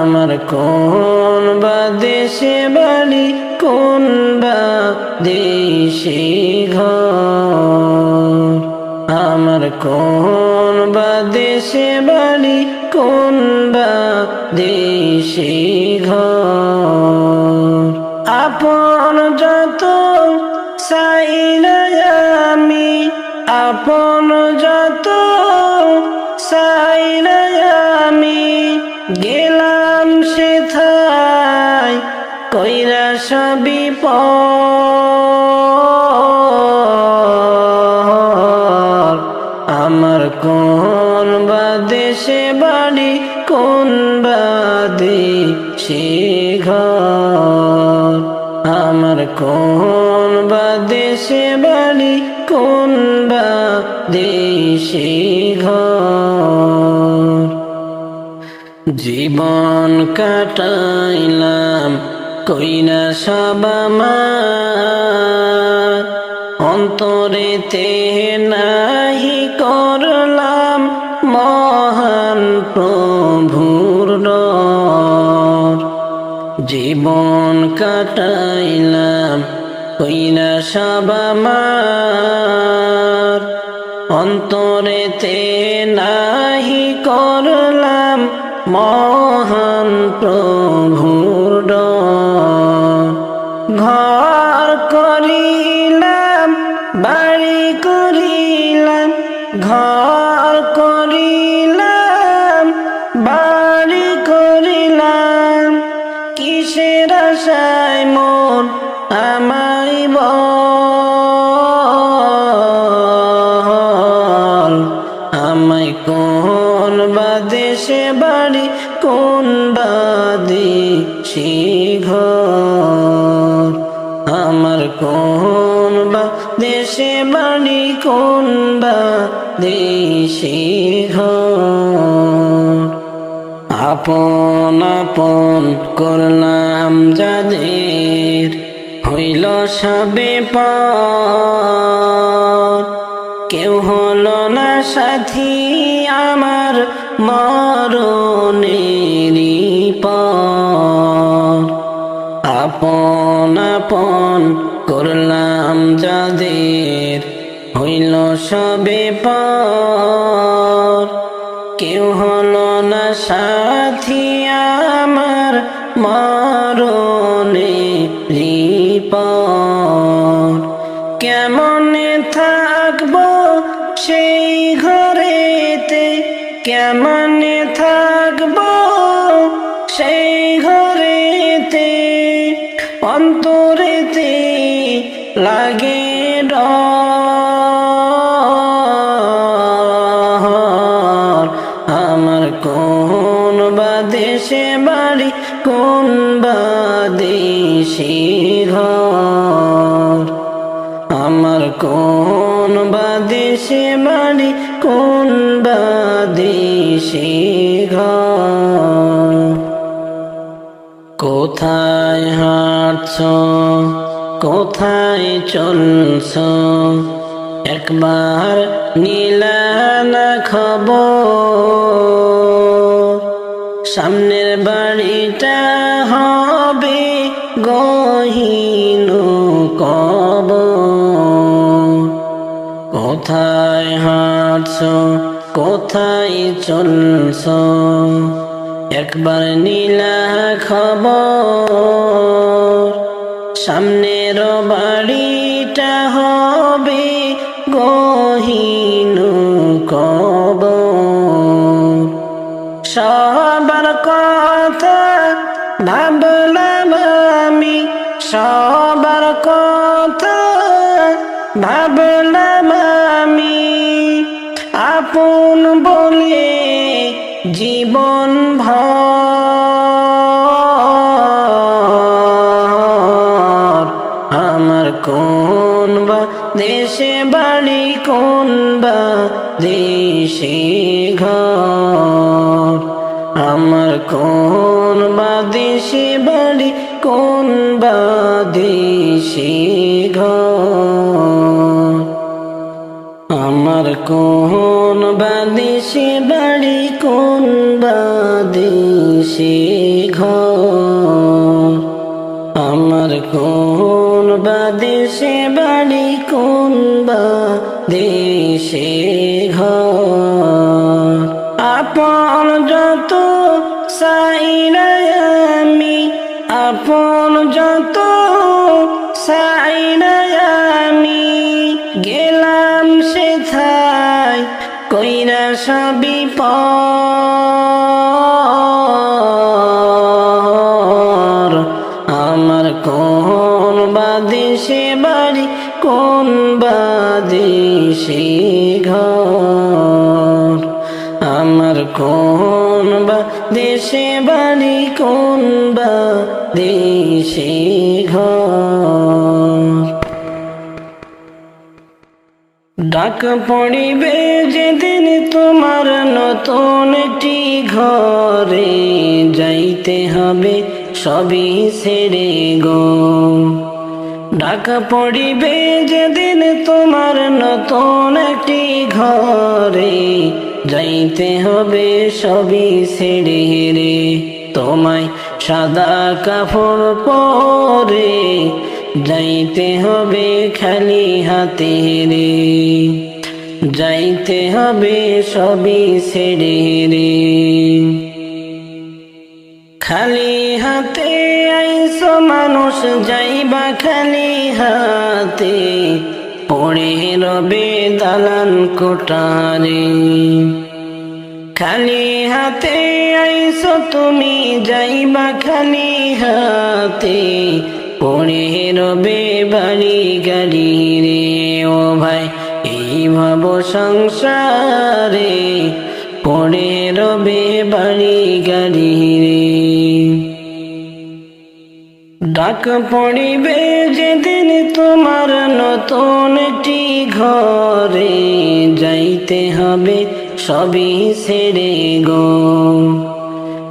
আমার কোন বা দেশে বাড়ি, কোন বা দেশে ঘর? আমার কোন বা দেশে বাড়ি, কোন বা দেশে ঘর? আপন কোন বা দেশে বাড়ি, কোন বা দেশে ঘর? জীবন কাটাইলাম কইনা সবামার অন্তরেতে নাহি করলাম, মহান প্রভুর জীবন কাটাইলাম কইনা সবামার অন্তরেতে নাহি করলাম মহান প্রভুর। ঘর করিলাম, বাড়ি করিলাম, ঘর করিলাম, বাড়ি করিলাম কিসের আশায় মন আমায় আপন আপন করলাম যাদের হইল সবে পর। কেউ হলো না সাথী আমার মরণেরই আপন আপন করলাম যাদের হইল সবে পর। কেউ হলো না সাথী আমার ঘর আমার কোন বা দেশে বাড়ি কোন বা দেশে ঘর কোথায় হাঁটছ, কোথায় চলছ, একবার নীলানা খবর। সামনের কোথায় হাঁটছ, কোথায় চলছ? একবার নীলা খবর, সামনের বাড়িটা হবে গহীন কব সবার কথা ভাবলাম আমি, সবার কথা ভাবলাম আপন বলে জীবন ভর। আমার কোন বা দেশে বাড়ি, কোন বা দেশে ঘর। আমার কোন বা দেশে বাড়ি, কোন বা দেশে ঘর। আমার কোন আপন যত সাইনায় আমি আপন যত সাইনায় আমি। গেলাম সে থাই কইরা সবি পর কোন বা দেশে বাড়ি কোন বা দেশে ঘর? ডাক পড়িবে যেদিন তোমার নতুন একটি ঘরে, যাইতে হবে সবই সেরে গো। ডাক পড়িবে যেদিন তোমার নতুন একটি ঘরে। যাইতে হবে সবই সেরে রে তোমায় সাদা কাপড় পরে। যাইতে হবে খালি হাতে রে যাইতে হবে সবই ছেড়ে রে খালি হাতে আইসো, মানুষ যাইবা খালি হাতে। পড়ে রবে দালান কোটারে খালি হাতে আইসো, তুমি যাইবা খালি হাতে। পড়ে রবে বাড়ি গাড়ি রে, ও ভাই, এই ভাব সংসারে। পড়ে রবে বাড়ি গাড়ি রে। ডাক পড়িবে যেদিন তোমার নতুন একটি ঘরে যাইতে হবে, সবই ছেড়ে গো।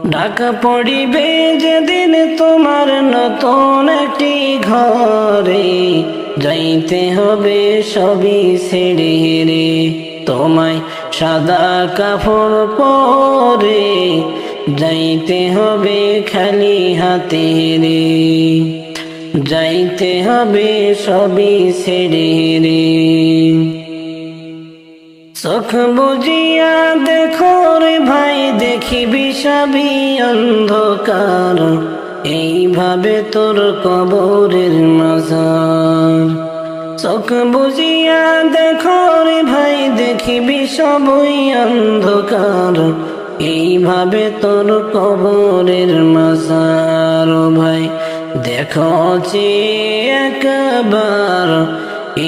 ডাক পড়িবে যেদিন তোমার নতুন একটি ঘরে যাইতে হবে, সবই ছেড়ে রে। তোমায় সাদা কাপড় পরে যাইতে হবে খালি হাতে রে। যাইতে হবে সবই ছেড়ে রে। চোখ বুঝিয়া দেখো রে ভাই, দেখিবি সবই অন্ধকার। এইভাবে তোর কবরের মাজার। চোখ বুঝিয়া দেখো রে ভাই, দেখিবি সবই অন্ধকার। এইভাবে তোর কবরের মাজার ভাই, দেখো যে একবার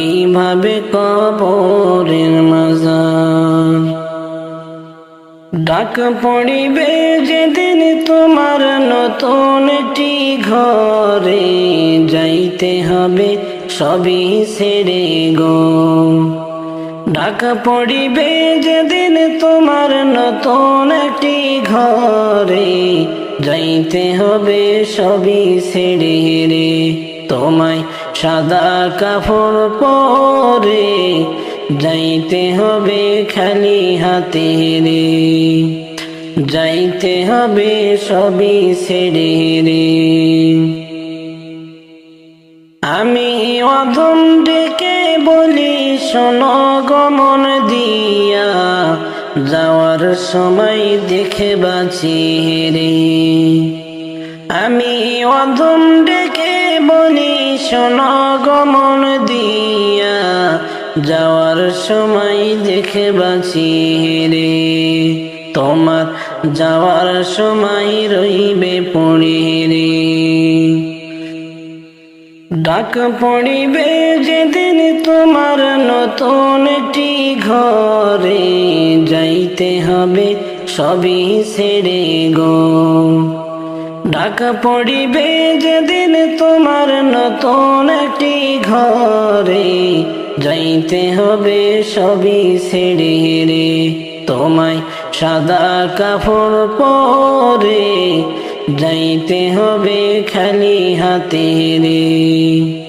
এইভাবে কবরের মাজার। ডাক পড়িবে যেদিন তোমার নতুন একটি ঘরে যাইতে হবে, সবই সেরে গো। ডাক পড়িবে যেদিন তোমার নতুন একটি ঘরে। যাইতে হবে সবই ছেড়ে রে তোমায় সাদা কাপড় পরে। যাইতে হবে খালি হাতে রে যাইতে হবে সবই ছেড়ে রে আমি অধম শোনো গমন দিয়া, যাওয়ার সময় দেখে বাঁচি রে। আমি অধম ডেকে বলি, শোনো গমন দিয়া, যাওয়ার সময় দেখে বাঁচি রে। তোমার যাওয়ার সময় রইবে পড়ে রে। ডাক পড়িবে যেদিন তোমার নতুন একটি ঘরে যাইতে হবে, সবই ছেড়ে গো। ডাক পড়িবে যেদিন তোমার নতুন একটি ঘরে যাইতে হবে, সবই ছেড়ে রে। তোমায় সাদা কাপড় পরে যাইতে হবে খালি হাতে রে।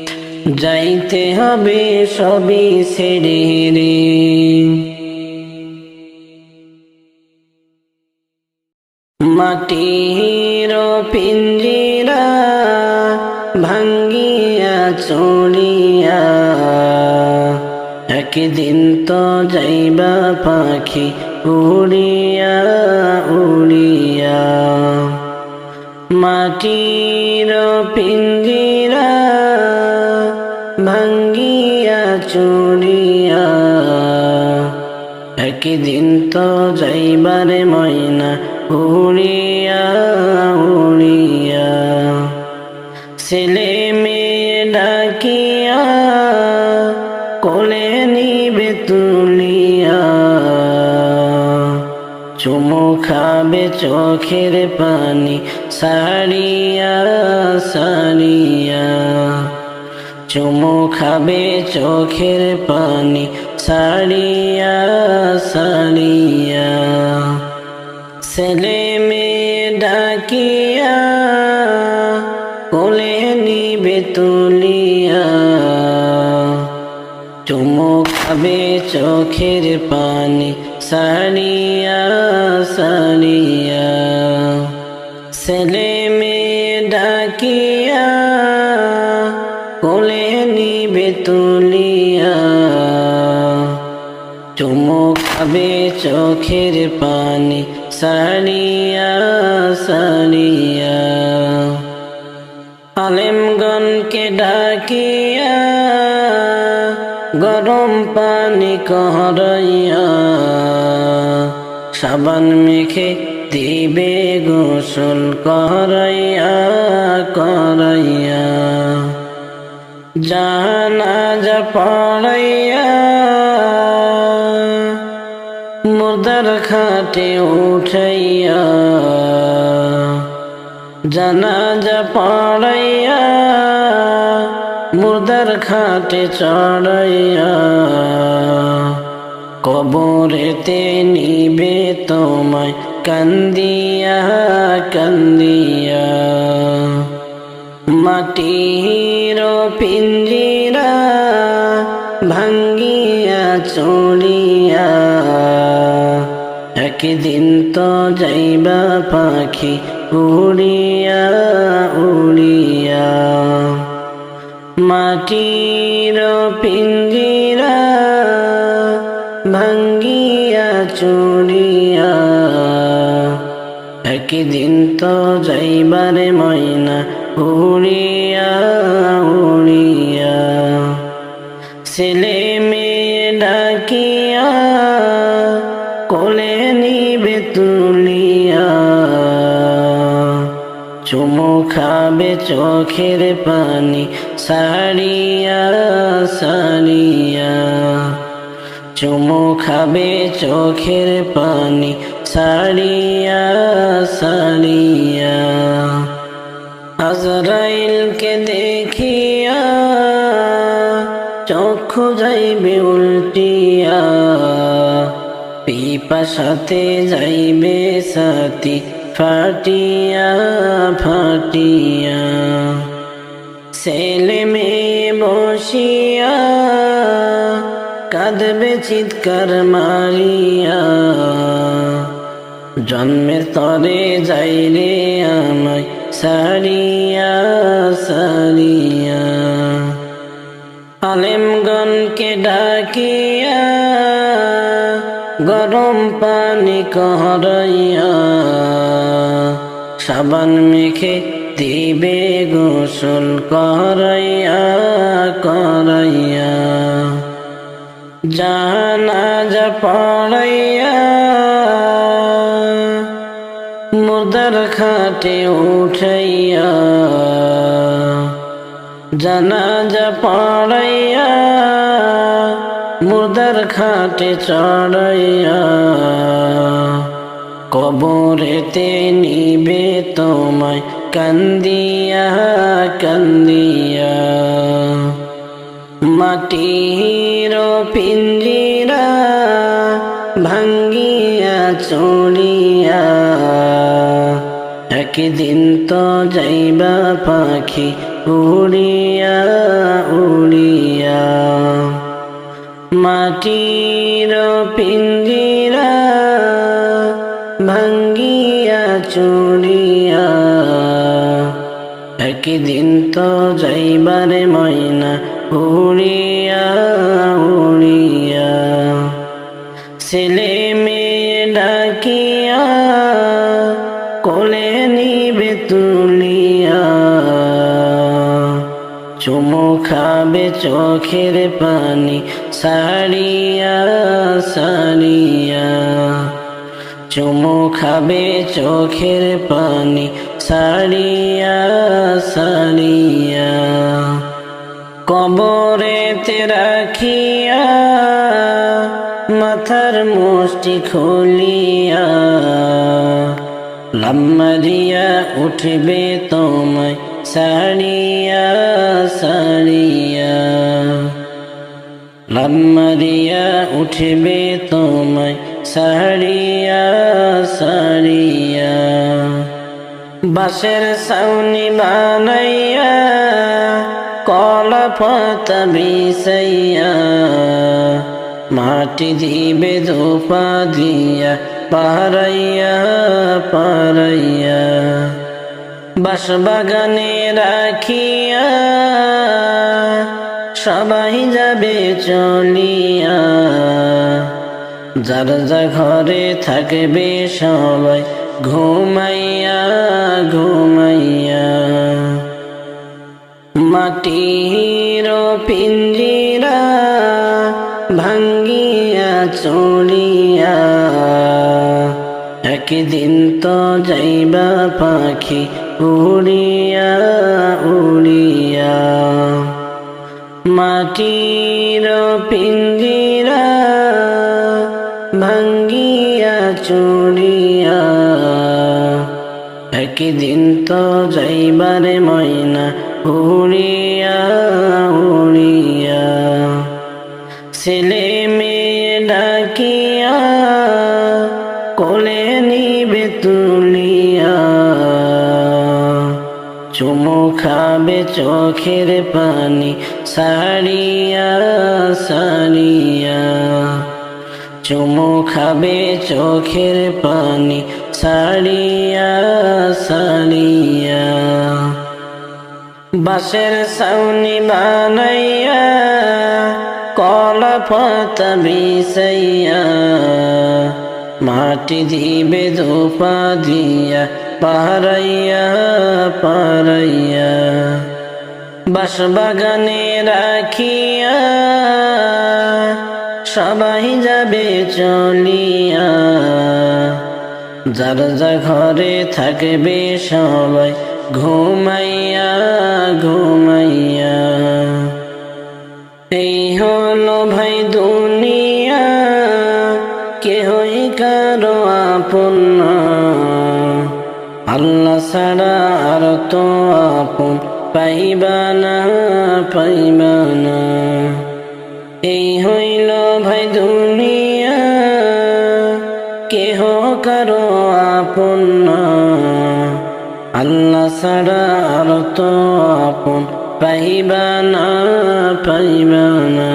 যাইতে হবে সবই ছেড়ে রে। মাটি পিঞ্জিরা ভাঙ্গিয়া চড়িয়া, একদিন তো যাইবা পাখি উড়িয়া উড়িয়া। মাটির পিঞ্জিরা একদিন তো যাইবারে ময়না, উড়িয়া উড়িয়া। ছেলে মেয়ে ডাকিয়া, কোলে নিবে তুলিয়া। চুমু খাবে চোখের পানি, সারিয়া সারিয়া। চুমু খাবে চোখের পানি সারিয়া সারিয়া ছেলে মেয়ে ডাকিয়া, কোলে নিবে তুলিয়া। চুমু খাবে চোখের পানি সারিয়া সারিয়া ছেলে মেয়ে ডাকিয়া খাবে চোখের পানি সারিয়া সারিয়া আলেমগণকে ডাকিয়া গরম পানি কহরাইয়া সাবান মেখে দিবে গোসল করাইয়া করাইয়া। জানা যা পড়াইয়া খাটে উঠাইয়া, জানাজা পড়াইয়া, মুর্দার খাটে চড়াইয়া, কবরেতে নিবে তোমায় কান্দিয়া কান্দিয়া। মাটির পিঞ্জিরা ভাঙ্গিয়া চড়িয়া একদিন তো যাইবা পাখি উড়িয়া উড়িয়া। মাটির পিঞ্জিরা ভাঙ্গিয়া চড়িয়া একদিন তো যাইবারে ময়না উড়িয়া উড়িয়া। ছেলে খাবে চোখের পানি সারিয়া সারিয়া চুমু খাবে চোখের পানি সারিয়া সারিয়া আজরাইলকে দেখিয়া চক্ষু যাইবে উল্টিয়া। পিপাসাতে যাইবে সাথী ফাটিয়া ফাটিয়া, ছেলে মেয়ে বসিয়া কাঁদবে, চিৎকার মারিয়া। জন্মের তরে যাইরে আমায় সারিয়া সারিয়া। আলেমগণকে ডাকিয়া গরম পানি কহরাইয়া সাবান মেখে দিবে গোসল করাইয়া করাইয়া। জানা যা পড়াইয়া মুর্দার খাটে উঠাইয়া, জানাজা পড়াইয়া খাটে চড়াইয়া, কবরেতে নিবে তোমায় কান্দিয়া কান্দিয়া। মাটির পিঞ্জিরা ভাঙ্গিয়া চড়িয়া, একদিন তো যাইবা পাখি উড়িয়া উড়িয়া। মাটির পিঞ্জিরা ভাঙ্গিয়া চড়িয়া একদিন তো যাইবারে ময়না উড়িয়া উড়িয়া। ছেলে মেয়ে ডাকিয়া, কোলে নিবে তুলিয়া। চুমু খাবে চোখের পানি সারিয়া সারিয়া চুমু খাবে চোখের পানি। সারিয়া সারিয়া কবরেতে রাখিয়া, মাথার মুষ্টি খুলিয়া। লাম্মারিয়া উঠবে তোমায় সারিয়া লাম্মারিয়া উঠবে তোমায়, সারিয়া সারিয়া। বাসের সাউনি বানাইয়া কলা পাতা বিষাইয়া। মাটি দিবে ধোপা দিয়া পারাইয়া পারাইয়া বাস বাগানে রাখিয়া সবাই যাবে চলিয়া। যার যা ঘরে থাকবে সবাই ঘুমাইয়া ঘুমাইয়া। মাটির পিঞ্জিরা ভাঙ্গিয়া চড়িয়া একদিন তো যাইবা পাখি উড়িয়া উড়িয়া। মাটির পিঞ্জিরা ভাঙ্গিয়া চড়িয়া, একদিন তো যাইবারে ময়না উড়িয়া উড়িয়া। ছেলে মেয়ে ডাকিয়া, কোলে নিবে তুলিয়া। চুমু খাবে চোখের পানি সারিয়া সারিয়া চুমু খাবে চোখের পানি। সারিয়া সারিয়া বাসের সাউনি বানাইয়া কলা পাতা বিষাইয়া মাটি দিবে ধোপা দিয়া পারাইয়া পারাইয়া বাস বাগানে রাখিয়া সবাই যাবে চলিয়া যার যা ঘরে থাকবে সবাই ঘুমাইয়া ঘুমাইয়া এই হলো ভাই দুনিয়া, কেহই কারও আপন। আল্লাহ ছাড়া আর তো আপন পাইবা না না এই হইল ভাই দুনিয়া, কেহ কারও আপন। আল্লাহ ছাড়া তো আপন পাইবা না পাইবা না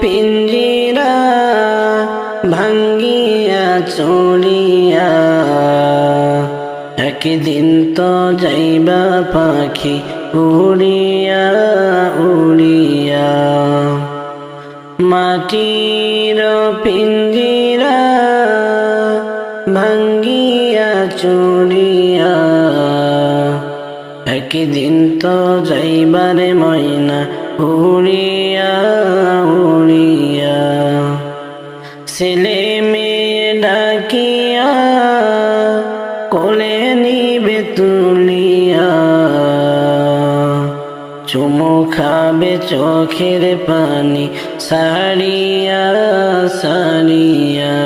পিঞ্জিরা ভাঙ্গিয়া চড়িয়া একদিন তো যাইবা পাখি উড়িয়া উড়িয়া। মাটির পিঞ্জিরা ভাঙ্গিয়া চড়িয়া একদিন তো যাইবারে ময়না, উড়িয়া উড়িয়া। ছেলে চোখের পানি সারিয়া সারিয়া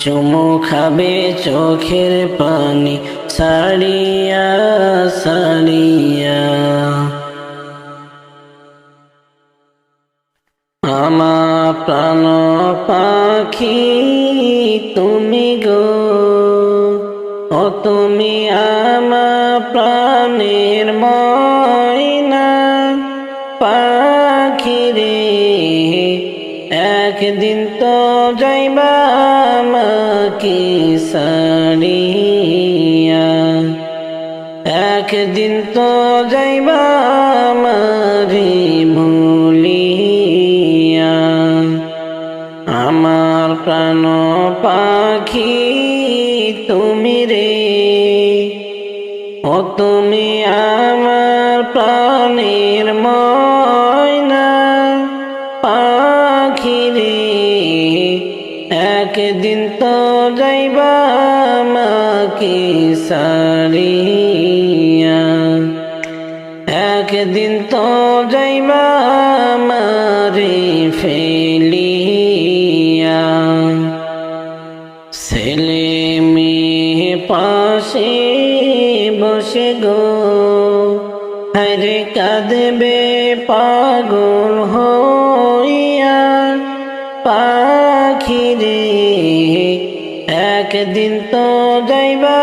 চুমু খাবে চোখের পানি সারিয়া সারিয়া আমার প্রাণ পাখি তুমি গো, ও তুমি আমার তো যাইবা আমাকে সারি একদিন তো যাইবা মারি ভুলিয়া। আমার প্রাণ পাখি তুমি রে, ও তুমি আমার সারিয়া একদিন তো যাইবা মারে ফেলিয়া। ছেলে মেয়ে পাশে বসে গো। হরে কাঁদবে পাগল হইয়া। পাখি রে একদিন তো যাইবা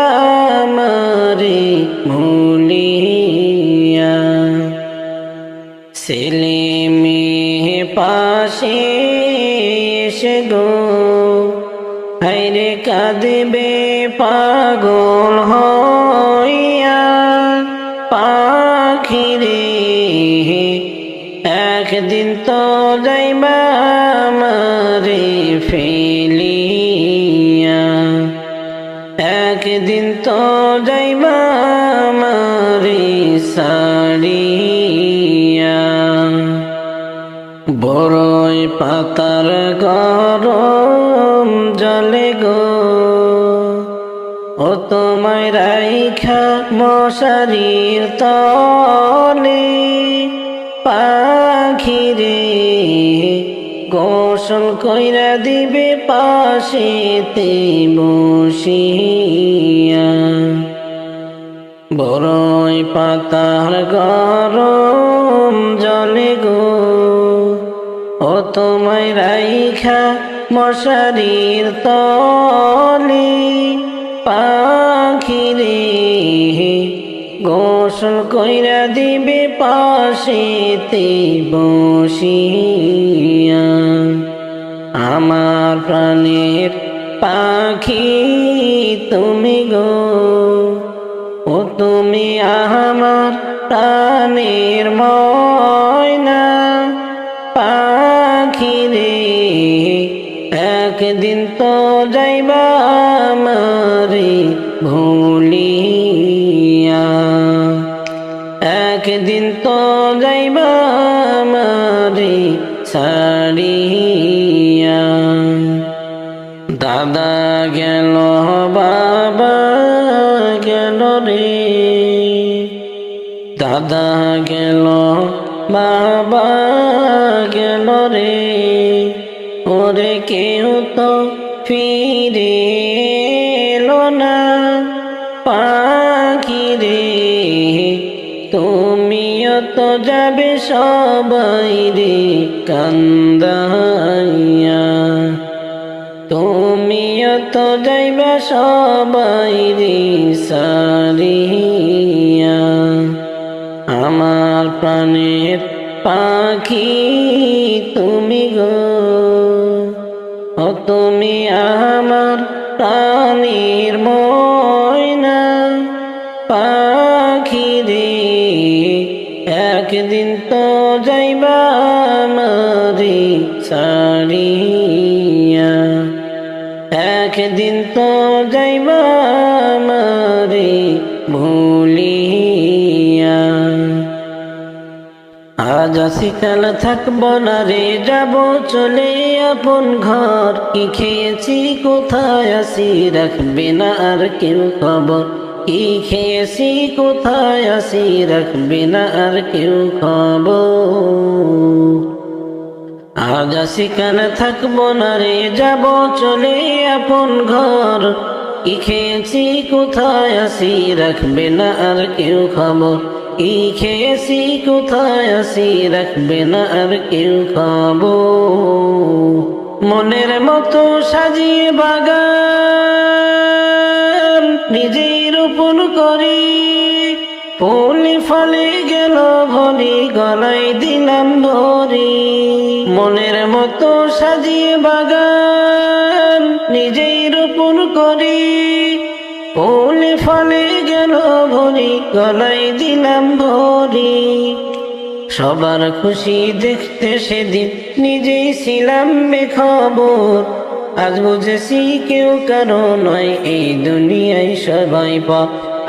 সারিয়া বড়ই পাতার গরম জলে গো। ও তোমায় রাইখা মশারির তলে পাখি রে গোসল কইরা দিবে পাশেতে বসিয়া। বড়ই পাতার গরম জলে গো। ও তোমায় রাইখা মশারির তলে পাখি রে গোসল কইরা দিবে পাশেতে বসিয়া। আমার প্রাণের পাখি তুমি গো। তুমি আমার প্রাণের ময়না। পাখিরে একদিন দাদা গেল, বাবা গেল রে। ওরে কেউ তো ফিরে না। পাখি রে, তুমিও তো যাবে সবাই রে, কান্দাইয়া। তুমিও তো যাইবা সবাই রে, সারিয়া। আমার প্রাণের পাখি তুমি গো। ও তুমি আমার প্রাণীর ময়না। পাখি রে একদিন আজ আসি থাকব না রে, যাব চলে আপন ঘর। কি খেয়েছি, কোথায় আসি রাখবে না আর কেউ খবর। কি খেয়েছি, কোথায় আসি রাখবে না আর কেউ খবর। আজ কাল থাকব না রে, যাব চলে আপন ঘর। কি খেয়েছি, কোথায় আসি রাখবে না আর কেউ খবর। কি খেয়েছি কোথায় আসি, রাখবে না আর কেউ খবর মনের মতো সাজিয়ে বাগান নিজেই রোপণ করি। ফুলে ফলে গেল ভরি গলায় দিলাম ভরি। মনের মতো সাজিয়ে বাগান নিজেই রোপণ করি। ফুলে ফলে ভরি গলাই দিলাম ভরি সবার খুশি দেখতে সেদিন নিজেই ছিলাম বেখবর। আজ বুঝেছি কেউ কারও নয়, এই দুনিয়ায় সবাই পা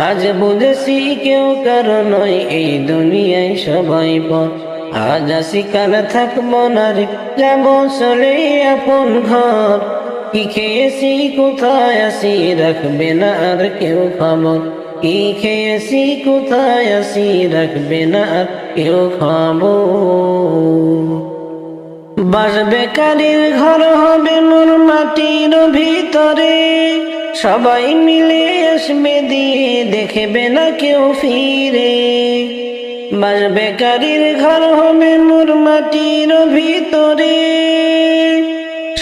আজ বুঝেছি কেউ কারও নয়, এই দুনিয়ায় সবাই পা আজ আসি কাল থাকব না রে, যাব চলে আপন ঘর। কি খেয়েছি, কোথায় আসি রাখবে না আর কেউ খবর। কি খেয়েছি কোথায় আসি রাখবে না কেউ খবর বাস বেকারির ঘর হবে মোর মাটির ভিতরে সবাই মিলে আসবে দিয়ে দেখবে না কেউ ফিরে বাস বেকারির ঘর হবে মোর মাটির ভিতরে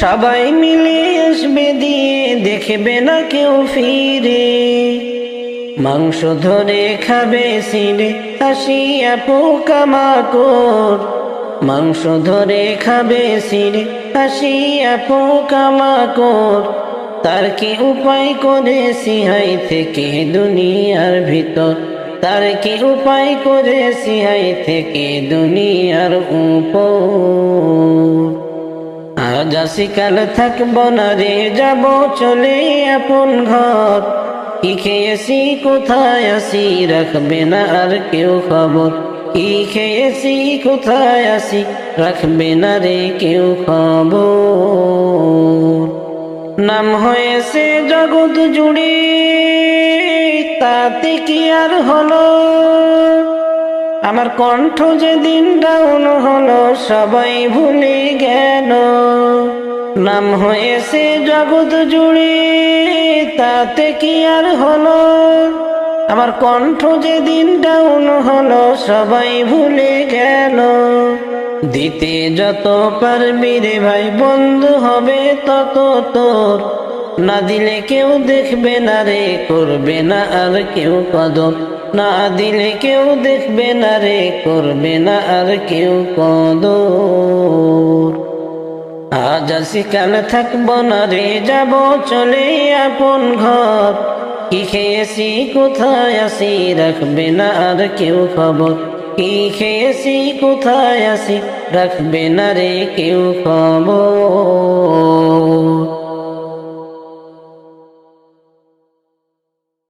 সবাই মিলে আসবে দিয়ে দেখবে না কেউ ফিরে মাংস ধরে খাবে সিঁড়ে হাসিয়া পোকা মাকড়। মাংস ধরে খাবে সিঁড়ে হাসিয়া পোকা মাকড়। তার কি উপায় করে সিহাই থেকে দুনিয়ার ভিতর? তার কি উপায় করে সিহাই থেকে দুনিয়ার উপর? আজ আসি কাল থাকব না রে, যাব চলে আপন ঘর। কি কোথায় আসি রাখবে না আর কেউ খবর। কি খেয়েছি কোথায় আসি রাখবে না রে কেউ খবর। নাম হয়েছে জগৎ জুড়ে, তাতে কি আর হলো? আমার কণ্ঠ যেদিন ডাউন হলো, সবাই ভুলে গেল। নাম হয়েছে জগৎ জুড়ে, তাতে কি আর হলো? আমার কণ্ঠ যেদিন ডাউন হলো, সবাই ভুলে গেল। দিতে যত পারবি রে ভাই, বন্ধু হবে তত তোর। না দিলে কেউ দেখবে না রে, করবে না আর কেউ কদর। না দিলে কেউ দেখবে না রে, করবে না আর কেউ কদর। আজ আসি থাকব না রে? যাব চলে আপন ঘর। কি খেয়েছি, কোথায় আসি, রাখবে না আর কেউ খবর। কি খেয়েছি, কোথায় আসি, রাখবে না রে কেউ খবর।